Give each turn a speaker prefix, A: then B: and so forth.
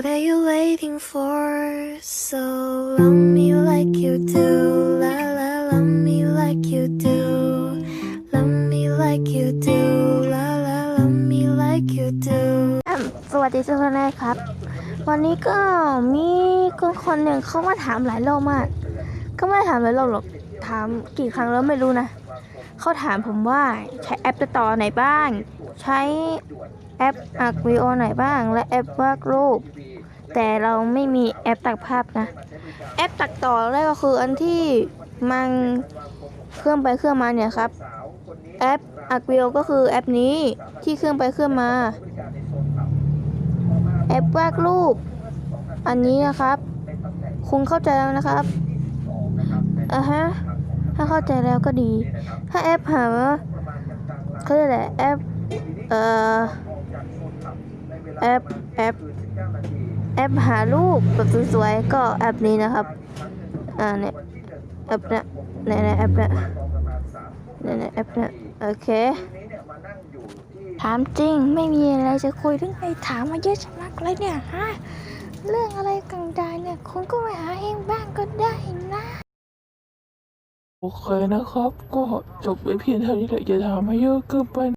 A: What are you waiting for? So love me like you do, la la, love me like you do, love me like you do, la la, love me like you do.
B: สวัสดีทุกท่านนะครับ วันนี้ก็มีคนคนหนึ่งเข้ามาถามหลายรอบมาก ก็ไม่ถามหลายรอบหรอก ถามกี่ครั้งแล้วไม่รู้นะ เขาถามผมว่าใช้แอปต่อไหนบ้าง ใช้แอปอัดวิดีโอไหนบ้าง และแอปวาดรูป แต่เราไม่มีแอปตัดภาพนะ แอปตัดต่อแรกก็คืออันที่มันเคลื่อนไปเคลื่อนมาเนี่ยครับ แอปอัดวิดีโอก็คือแอปนี้ที่เคลื่อนไปเคลื่อนมา แอปวาดรูป อันนี้นะครับคุณเข้าใจแล้วนะครับอะฮะถ้าเข้าใจแล้วก็ดี ถ้าแอปหาเขาเรียกอะไรแอปเอ่อแอปแอป แอปหารูปแบบสวยๆก็แอปนี้นะครับ อ่าเนี่ยแอปเนี่ยเนี่ยเนี่ยแอปเนี่ยเนี่ยเนี่ยแอปเนี่ยโอเค ถามจริงไม่มีอะไรจะคุยเรื่องไอ้ถามมาเยอะชะมักเลยเนี่ยฮะเรื่องอะไรต่างๆเนี่ยคุณก็ไปหาเองบ้างก็ได้นะ
C: โอเคนะครับ ก็จบไปเพียงเท่านี้แหละอย่าถามมาเยอะเกินไป